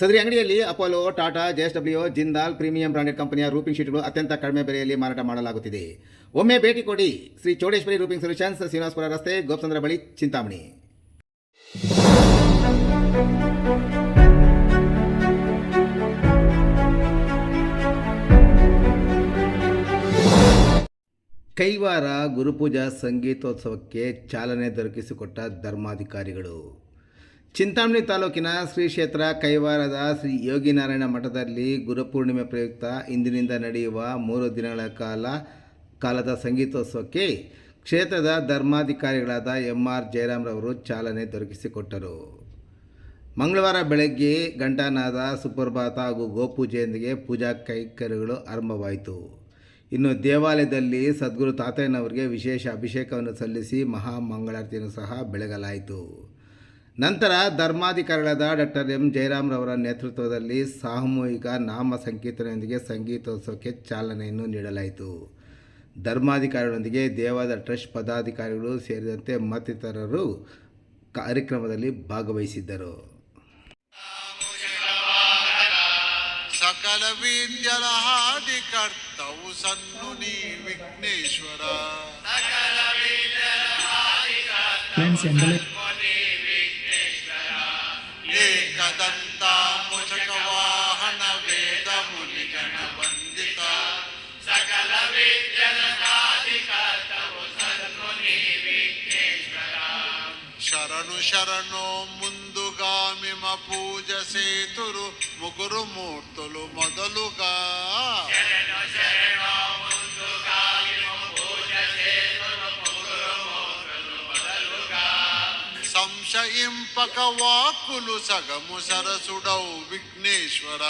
ಸದರಿ ಅಂಗಡಿಯಲ್ಲಿ Apollo, Tata JSW Jindal premium branded ಕಂಪನಿಯ ರೂಪಿಂಗ್ ಶೀಟ್ಗಳು ಅತ್ಯಂತ ಕಡಿಮೆ ಬೆಲೆಯಲ್ಲಿ ಮಾರಾಟ ಮಾಡಲಾಗುತ್ತಿದೆ. ಒಮ್ಮೆ ಭೇಟಿ ಕೊಡಿ ಶ್ರೀ ಚೌಡೇಶ್ವರಿ ರೂಪಿಂಗ್ ಸೊಲ್ಯೂಷನ್ಸ್ ಶ್ರೀನಿವಾಸಪುರ ರಸ್ತೆ, ಗೋಪಚಂದ್ರ ಬಳಿ, ಚಿಂತಾಮಣಿ. ಕೈವಾರ ಗುರುಪೂಜಾ ಸಂಗೀತೋತ್ಸವಕ್ಕೆ ಚಾಲನೆ ದೊರಕಿಸಿಕೊಟ್ಟ ಧರ್ಮಾಧಿಕಾರಿಗಳು. ಚಿಂತಾಮಣಿ ತಾಲೂಕಿನ ಶ್ರೀ ಕ್ಷೇತ್ರ ಕೈವಾರದ ಶ್ರೀ ಯೋಗಿನಾರಾಯಣ ಮಠದಲ್ಲಿ ಗುರುಪೂರ್ಣಿಮೆ ಪ್ರಯುಕ್ತ ಇಂದಿನಿಂದ ನಡೆಯುವ ಮೂರು ದಿನಗಳ ಕಾಲ, ಕಾಲದ ಸಂಗೀತೋತ್ಸವಕ್ಕೆ ಕ್ಷೇತ್ರದ ಧರ್ಮಾಧಿಕಾರಿಗಳಾದ ಎಂ ಆರ್ ಜಯರಾಮ್ರವರು ಚಾಲನೆ ದೊರಕಿಸಿಕೊಟ್ಟರು. ಮಂಗಳವಾರ ಬೆಳಗ್ಗೆ ಗಂಟಾನಾದ ಸುಪ್ರಭಾತ ಹಾಗೂ ಗೋಪೂಜೆಯೊಂದಿಗೆ ಪೂಜಾ ಕೈಕರ್ಯಗಳು ಆರಂಭವಾಯಿತು. ಇನ್ನು ದೇವಾಲಯದಲ್ಲಿ ಸದ್ಗುರು ತಾತಯ್ಯನವರಿಗೆ ವಿಶೇಷ ಅಭಿಷೇಕವನ್ನು ಸಲ್ಲಿಸಿ ಮಹಾಮಂಗಳಾರತಿಯನ್ನು ಸಹ ಬೆಳಗಲಾಯಿತು. ನಂತರ ಧರ್ಮಾಧಿಕಾರಿಗಳಾದ ಡಾಕ್ಟರ್ ಎಂ ಜಯರಾಮ್ರವರ ನೇತೃತ್ವದಲ್ಲಿ ಸಾಮೂಹಿಕ ನಾಮ ಸಂಕೀರ್ತನೆಯೊಂದಿಗೆ ಸಂಗೀತೋತ್ಸವಕ್ಕೆ ಚಾಲನೆಯನ್ನು ನೀಡಲಾಯಿತು. ಧರ್ಮಾಧಿಕಾರಿಗಳೊಂದಿಗೆ ದೇವಾದ ಟ್ರಸ್ಟ್ ಪದಾಧಿಕಾರಿಗಳು ಸೇರಿದಂತೆ ಮತ್ತಿತರರು ಕಾರ್ಯಕ್ರಮದಲ್ಲಿ ಭಾಗವಹಿಸಿದ್ದರು. ಸಕಲ ವಿದ್ಯಲ ಹಾದಿ ಕರ್ತವು ಸನ್ನು ನೀ ವಿಘ್ನೇಶ್ವರ. శరణు శరణు ముందుగా మిమ పూజ సేతురు ముగ్గురు మూర్తులు మొదలుగా. సంశయింపక వాకులు సగము సరసుడౌ విఘ్నేశ్వర.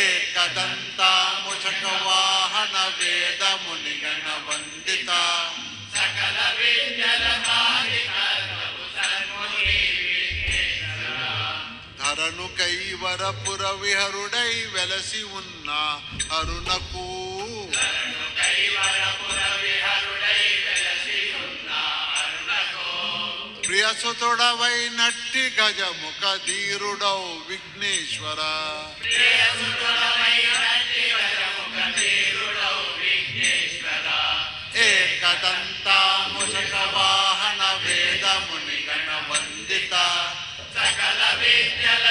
ఏకదంతా చక వాహన వేదముని గణ వందిత సకల ధరణు కైవరపుర విహరుడై వెలసి ఉన్న అరుణకు. ప్రియసుతుడవైనట్టి గజముఖ ధీరుడౌ విఘ్నేశ్వర. దంతాముషకవాహన వేదముని గణ వందిత సకల విద్యల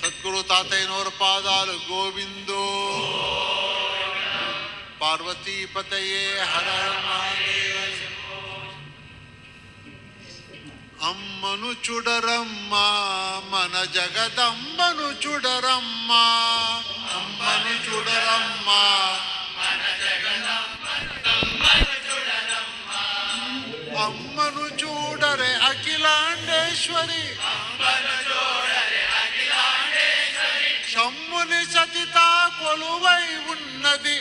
సద్గురు తాతయ్యనోర్ పాదాలు గోవిందో. పార్వతీపతయే హర అమ్మను చుడరమ్మా మన జగదంబను చుడరమ్మా. అఖిలాండేశ్వరి శంభుని సతిత కొలువై ఉన్నది.